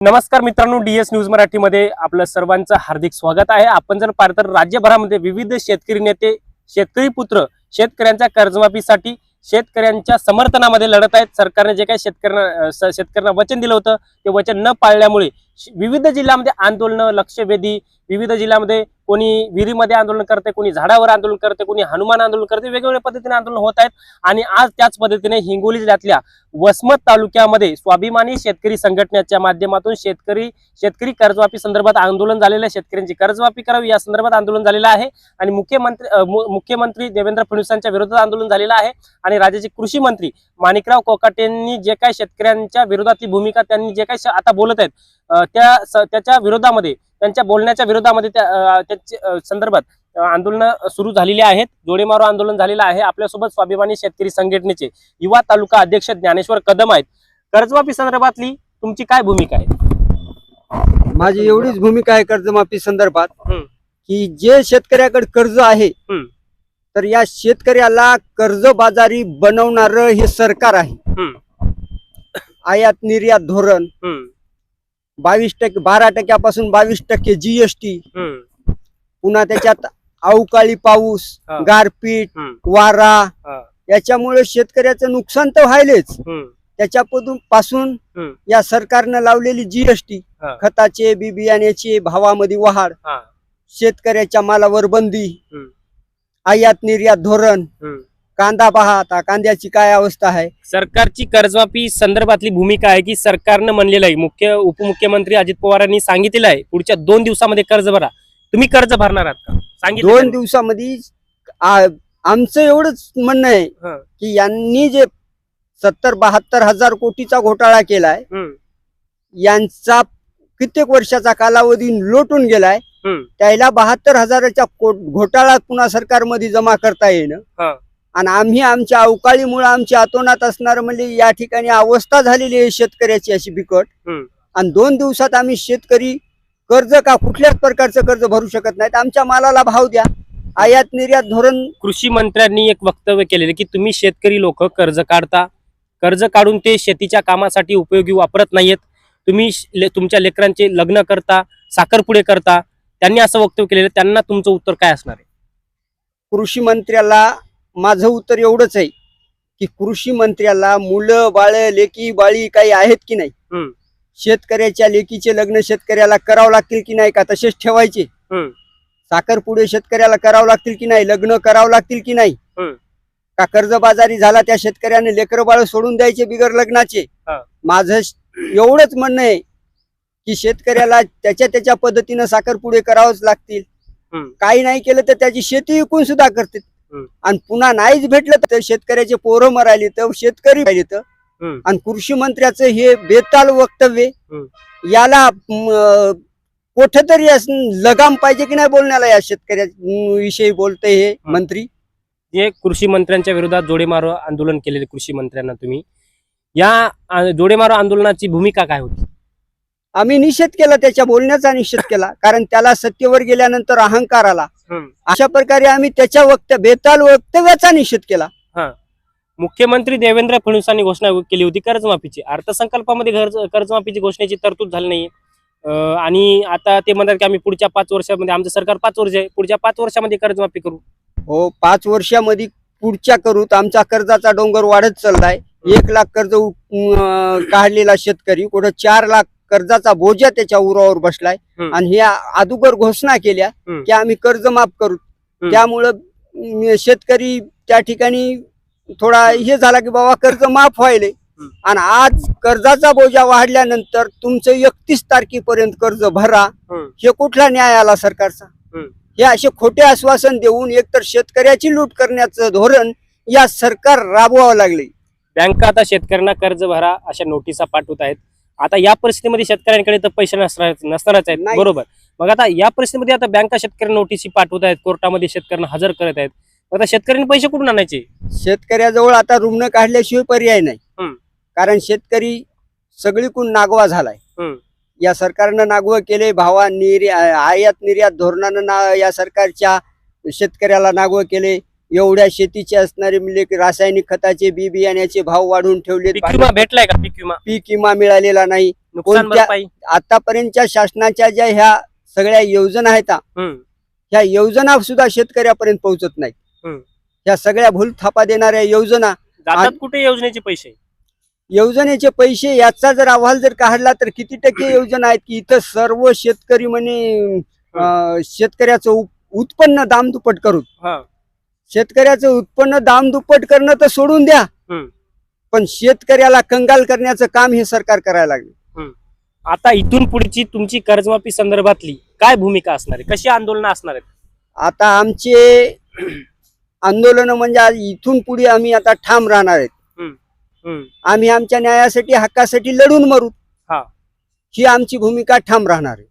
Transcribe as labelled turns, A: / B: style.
A: नमस्कार मित्रांनो D S news मराठीमध्ये आपलं सर्वांचं हार्दिक स्वागत आहे. आपण जर पाहिलं तर राज्यभरामध्ये विविध शेतकरी नेते शेतकरी पुत्र शेतकऱ्यांच्या कर्जमाफीसाठी शेतकऱ्यांच्या समर्थनामध्ये लढत आहेत. सरकारने जे काही शेतकऱ्यांना शेतकऱ्यांना वचन दिलं होतं ते वचन न पाळल्यामुळे श- विविध जिल्ह्यामध्ये आंदोलनं लक्षवेधी विविध जिल्ह्यामध्ये कोणी विहिरीमध्ये आंदोलन करते कोणी झाडावर आंदोलन करते कोणी हनुमान आंदोलन करते वेगवेगळ्या पद्धतीने आंदोलन होत आहेत. आणि आज त्याच पद्धतीने हिंगोली जिल्ह्यातल्या वसमत तालुक्यामध्ये स्वाभिमानी शेतकरी संघटनेच्या माध्यमातून शेतकरी शेतकरी कर्जमाफी संदर्भात आंदोलन झालेलं आहे. शेतकऱ्यांची कर्जमाफी करावी या संदर्भात आंदोलन झालेलं आहे. आणि मुख्यमंत्री मु- मुख्यमंत्री देवेंद्र फडणवीसांच्या विरोधात आंदोलन झालेलं आहे. आणि राज्याचे कृषी मंत्री माणिकराव कोकाटेंनी जे काही शेतकऱ्यांच्या विरोधातली भूमिका त्यांनी जे काही श- आता बोलत आहेत त्या स- त्याच्या विरोधामध्ये त्यांच्या बोलण्याच्या विरोधामध्ये त्या संदर्भात आंदोलन सुरू झालेली आहेत जोडेमारो आंदोलन झालेलं आहे आपल्यासोबत स्वाभिमानी शेतकरी संघटनेचे युवा तालुका अध्यक्ष ज्ञानेश्वर कदम आहेत कर्जमाफी संदर्भातली तुमची काय भूमिका आहे
B: माझी एवढीच भूमिका आहे कर्जमाफी संदर्भात. की जे शेतकऱ्याकडे कर्ज आहे. तर या शेतकऱ्याला कर्जबाजारी बनवणार हे सरकार आहे. आयात निर्यात धोरण बावीस टक्के बारा टक्क्यापासून बावीस टक्के जीएसटी पुन्हा त्याच्यात अवकाळी पाऊस. गारपीट वारा. याच्यामुळे शेतकऱ्याचं नुकसान तर व्हायलेच त्याच्यापासून पासून. या सरकारनं लावलेली जीएसटी. खताचे बी बियाण्याचे भावामध्ये वाढ. शेतकऱ्याच्या मालावर बंदी. आयात निर्यात धोरण. कांदा पहा आता कांद्याची काय अवस्था आहे
A: सरकारची कर्जमाफी संदर्भातली भूमिका आहे की सरकारनं म्हणलेलं आहे मुख्य उपमुख्यमंत्री अजित पवारांनी सांगितलेलं आहे पुढच्या दोन दिवसामध्ये कर्ज भरा तुम्ही कर्ज भरणार आहात का सांगितलं
B: दोन
A: त्यांनी.
B: दिवसामध्ये आ- आमचं एवढंच म्हणणं आहे
A: हा.
B: की यांनी जे सत्तर बहात्तर हजार कोटीचा घोटाळा केलाय यांचा कित्येक वर्षाचा कालावधी लोटून गेलाय. त्याला बहात्तर हजाराच्या को- घोटाळा पुन्हा सरकारमध्ये जमा करता येणं
A: हा.
B: आणि आम्ही आमच्या अवकाळीमुळे आमची अतोनात असणार म्हणजे या ठिकाणी अवस्था झालेली आहे शेतकऱ्याची अशी बिकट. आणि दोन दिवसात आम्ही शेतकरी कर्ज का कुठल्याच प्रकारचं कर्ज भरू शकत नाहीत. आमच्या मालाला भाव द्या. आयात निर्यात धोरण
A: कृषी मंत्र्यांनी एक वक्तव्य केलेलं की तुम्ही शेतकरी लोक कर्ज काढता. कर्ज काढून ते शेतीच्या कामासाठी उपयोगी वापरत नाहीयेत तुम्ही ले- तुमच्या लेकरांचे लग्न करता साखरपुडे करता. त्यांनी असं वक्तव्य केलेलं. त्यांना तुमचं उत्तर काय असणार आहे?
B: कृषी मंत्र्याला माझं उत्तर एवढंच आहे की कृषी मंत्र्याला मुलं बाळ लेकी बाळी काही आहेत की नाही. शेतकऱ्याच्या लेकीचे लग्न शेतकऱ्याला करावं लागतील की नाही का तसेच ठेवायचे. साखरपुडे शेतकऱ्याला करावं लागतील की नाही लग्न करावं लागतील की नाही. का कर्जबाजारी झाला त्या शेतकऱ्याने लेकर बाळ सोडून द्यायचे बिगर लग्नाचे. माझं एवढंच म्हणणं आहे की शेतकऱ्याला त्याच्या त्याच्या पद्धतीनं साखरपुडे करावंच लागतील. काही नाही केलं तर त्याची शेती विकून सुद्धा करते. आणि पुन्हा नाहीच भेटलं तर शेतकऱ्याचे पोरं मरायले तर शेतकरी राहिले तर. आणि कृषी मंत्र्याचं हे बेताल वक्तव्य. याला कुठेतरी लगाम पाहिजे की नाही बोलण्याला या शेतकऱ्या विषयी बोलते हे. मंत्री
A: जे कृषी मंत्र्यांच्या विरोधात जोडेमारो आंदोलन केलेले कृषी मंत्र्यांना तुम्ही या जोडेमारो आंदोलनाची भूमिका काय होती
B: आम्ही निषेध केला त्याच्या बोलण्याचा निषेध केला. कारण त्याला सत्तेवर गेल्यानंतर अहंकार आला. अशा प्रकारे आम्ही त्याच्या वक्त बेताल वक्तव्याचा निषेध केला.
A: मुख्यमंत्री देवेंद्र फडणवीसांनी घोषणा केली होती कर्जमाफीची. अर्थसंकल्पामध्ये कर्ज कर्जमाफीची घोषणेची तरतूद झाली नाहीये अं, आणि आता ते म्हणतात की आम्ही पुढच्या पाच वर्षामध्ये आमचं सरकार पाच वर्ष आहे. पुढच्या पाच वर्षामध्ये कर्जमाफी करू.
B: हो पाच वर्षामध्ये पुढच्या करूत आमचा कर्जाचा डोंगर वाढत चाललाय. एक लाख कर्ज काढलेला शेतकरी कुठं चार लाख कर्जाचा बोजा त्याच्या उरावर बसलाय. आणि ह्या अगोदर घोषणा केल्या. की आम्ही कर्ज माफ करू. त्यामुळं शेतकरी त्या ठिकाणी थोडा हे झाला की बाबा कर्ज माफ व्हायले. आणि आज कर्जाचा बोजा वाढल्यानंतर तुमचं एकतीस तारखेपर्यंत कर्ज भरा हे कुठला न्याय आला सरकारचा. हे असे खोटे आश्वासन देऊन एकतर शेतकऱ्याची लूट करण्याचं धोरण या सरकार राबवावं लागले
A: बँका आता शेतकऱ्यांना कर्ज भरा अशा नोटिसा पाठवत आहेत आता या परिस्थितीमध्ये शेतकऱ्यांकडे तर पैसे नसणार नसणारच आहेत. बरोबर. मग आता या परिस्थितीमध्ये आता बँका शेतकऱ्यांना नोटिसी पाठवत आहेत कोर्टामध्ये शेतकऱ्यांना हजर करत आहेत. मग आता शेतकऱ्यांनी पैसे कुठून आणायचे?
B: शेतकऱ्याजवळ आता रुग्ण काढल्याशिवाय पर्याय नाही. कारण शेतकरी सगळीकडून नागवा झालाय. या सरकारनं नागवं केले भावा निर्या आयात निर्यात धोरणानं या सरकारच्या शेतकऱ्याला नागवं केले एवढ्या शेतीचे असणारे म्हणजे रासायनिक खताचे बी बियाण्याचे भाव वाढवून ठेवले
A: पीक विमा भेटलाय का? पीक विमा?
B: पीक विमा मिळालेला नाही.
A: नुकसान
B: कोणत्या-
A: भरपाई?
B: आतापर्यंतच्या शासनाच्या ज्या ह्या सगळ्या योजना आहेत हा,
A: हम्म.
B: ह्या योजना सुद्धा शेतकऱ्यापर्यंत पोहोचत नाहीत.
A: हम्म.
B: ह्या सगळ्या भूल थापा देणाऱ्या योजना
A: जातात
B: आणि-
A: कुठे योजनेचे पैसे?
B: योजनेचे पैसे याचा जर अहवाल जर काढला तर किती टक्के योजना आहेत की इथं सर्व शेतकरी म्हणे अं, शेतकऱ्याचं उप- उत्पन्न दाम दुप्पट करून.
A: हा.
B: शेतकऱ्याचं उत्पन्न दाम दुप्पट करणं तर सोडून द्या. पण शेतकऱ्याला कंगाल करण्याचं काम हे सरकार करायला लागले.
A: आता इथून पुढची तुमची कर्जमाफी संदर्भातली काय भूमिका असणार आहे? कशी आंदोलन असणार आहेत?
B: आता आमचे आंदोलन म्हणजे आज इथून पुढे आम्ही आता ठाम राहणार आहेत. आम्ही आमच्या न्यायासाठी हक्कासाठी लढून मरू.
A: हा.
B: ही आमची भूमिका ठाम राहणार आहे.